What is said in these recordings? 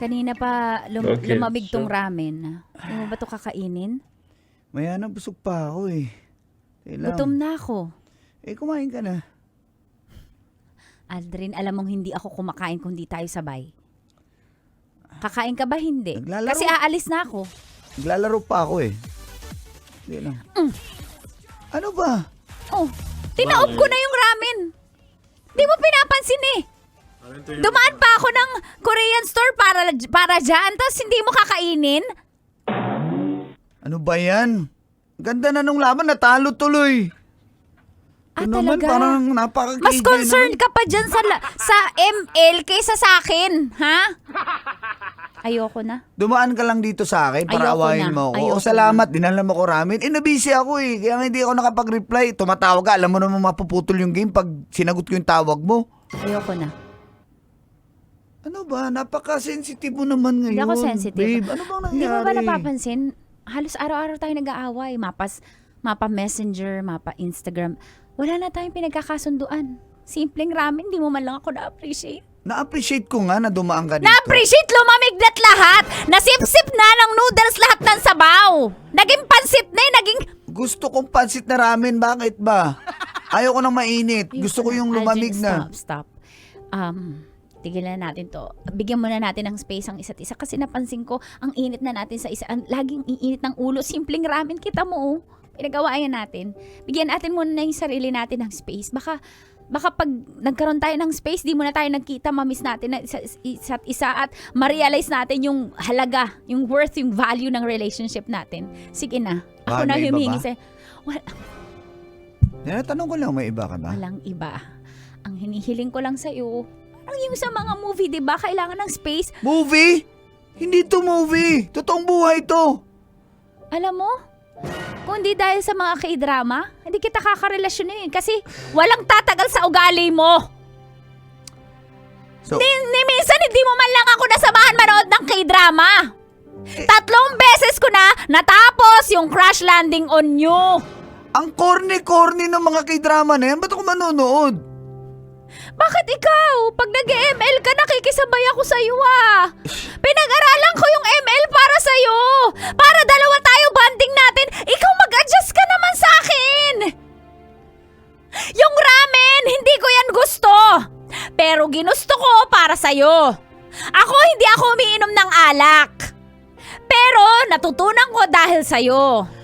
Kanina pa lum- Okay, lumamig tong so- ramen. Hindi mo ba to kakainin? Maya na busog pa ako eh. Kailang, Gutom na ako. Eh, kumain ka na. Aldrin, alam mong hindi ako kumakain kung di tayo sabay. Kakain ka ba? Hindi. Naglalaro. Kasi aalis na ako. Naglalaro pa ako eh. Hindi lang. Mm. Ano ba? Oh, tinaob ko na yung ramen. Di mo pinapansin eh. Dumaan pa ako ng Korean store para para dyan, tapos hindi mo kakainin? Ano ba yan? Ganda na nung laban, natalo tuloy. Ah, Ito naman, talaga? parang napaka Mas concerned ka pa dyan sa, sa ML kaysa sa akin, ha? Ayoko na. Dumaan ka lang dito sa akin para Ayoko awayin na. mo ako. Ayoko o salamat, dinala mo ko ramen. Eh, nabisi ako eh. Kaya nga hindi ako nakapag-reply. Tumatawag ka. Alam mo naman mapuputol yung game pag sinagot ko yung tawag mo. Ayoko na. Ano ba? Napaka-sensitive mo naman ngayon. Hindi ako sensitive. Babe, ano bang nangyari? Hindi mo ba napapansin? Halos araw-araw tayo nag-aaway. Mapas, mapa messenger, mapa Instagram. Wala na tayong pinagkakasunduan. Simpleng ramen, hindi mo man lang ako na-appreciate. Na-appreciate ko nga na dumaan ka dito. Na-appreciate lumamigdat lahat! Nasipsip na ng noodles lahat ng sabaw! Naging pansit na eh, naging... Gusto kong pansit na ramen. Bakit ba? Ayaw ko nang mainit. Gusto ko yung lumamig Algin, na. Stop, stop. Um, tigilan na natin to. Bigyan muna natin ng space ang isa't isa kasi napansin ko, ang init na natin sa isa. Ang, laging iinit ng ulo. Simpleng ramen, kita mo oh. Pinagawayan natin. Bigyan natin muna na yung sarili natin ng space. Baka baka pag nagkaroon tayo ng space, di muna tayo nagkita, mamiss natin na isa, isa't isa at ma-realize natin yung halaga, yung worth, yung value ng relationship natin. Sige na. Ako Bakit, na ba? sa'yo. Wala, Tinatanong ko lang, may iba ka ba? Walang iba. Ang hinihiling ko lang sa'yo, parang yung sa mga movie, di ba? Kailangan ng space. Movie? Hindi to movie. Totoong buhay to. Alam mo, kung di dahil sa mga k-drama, hindi kita kakarelasyon eh. Kasi walang tatagal sa ugali mo. So, Ni, ni minsan hindi mo man lang ako nasamahan manood ng k-drama. Tatlong beses ko na natapos yung crash landing on you. ang corny-corny ng mga k-drama na yan, ba't ako manonood? Bakit ikaw? Pag nag-ML ka, nakikisabay ako sa iyo ah. Pinag-aralan ko yung ML para sa iyo. Para dalawa tayo bonding natin. Ikaw mag-adjust ka naman sa akin. Yung ramen, hindi ko yan gusto. Pero ginusto ko para sa iyo. Ako hindi ako umiinom ng alak. Pero natutunan ko dahil sa iyo.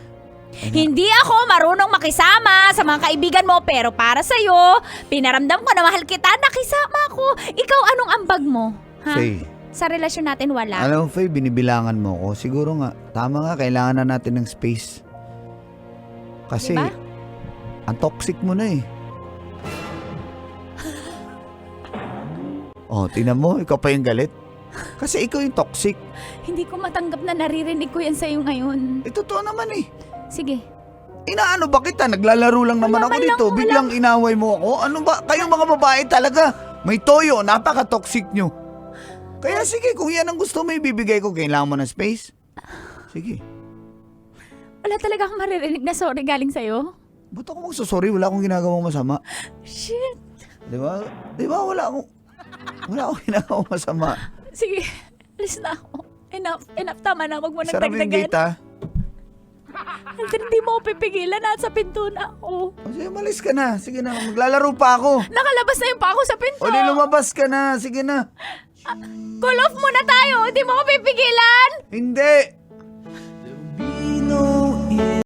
Hindi ako marunong makisama sa mga kaibigan mo pero para sa iyo, pinaramdam ko na mahal kita, nakisama ako. Ikaw anong ambag mo? Ha? Faye, Sa relasyon natin wala. alam mo Faye, binibilangan mo ko. Siguro nga, tama nga, kailangan na natin ng space. Kasi, Diba? ang toxic mo na eh. oh, tinan mo, ikaw pa yung galit. Kasi ikaw yung toxic. Hindi ko matanggap na naririnig ko yan sa'yo ngayon. Eh, totoo naman eh. Sige. Inaano ba kita? Naglalaro lang naman Wala ako man dito. lang, wala. Biglang inaway mo ako. Ano ba? Kayong mga babae talaga. May toyo. Napaka-toxic nyo. Kaya sige, kung yan ang gusto mo ibibigay ko, kailangan mo ng space. Sige. Wala talaga akong maririnig na sorry galing sa'yo. Ba't ako magsasorry? Wala akong ginagawang masama. Shit. Di ba? Di ba? Wala akong... Wala akong ginagawang masama. Sige. Alis na ako. Enough. Enough. Tama na. Huwag mo nang Sarap yung dagdagan. gate ha. Aldrin, hindi mo ako pipigilan. Nasa pinto na ako. O, sige, malis ka na. Sige na, maglalaro pa ako. Nakalabas na yung pa ako sa pinto. O, di lumabas ka na. Sige na. Call off muna tayo. Hindi mo ako pipigilan. Hindi.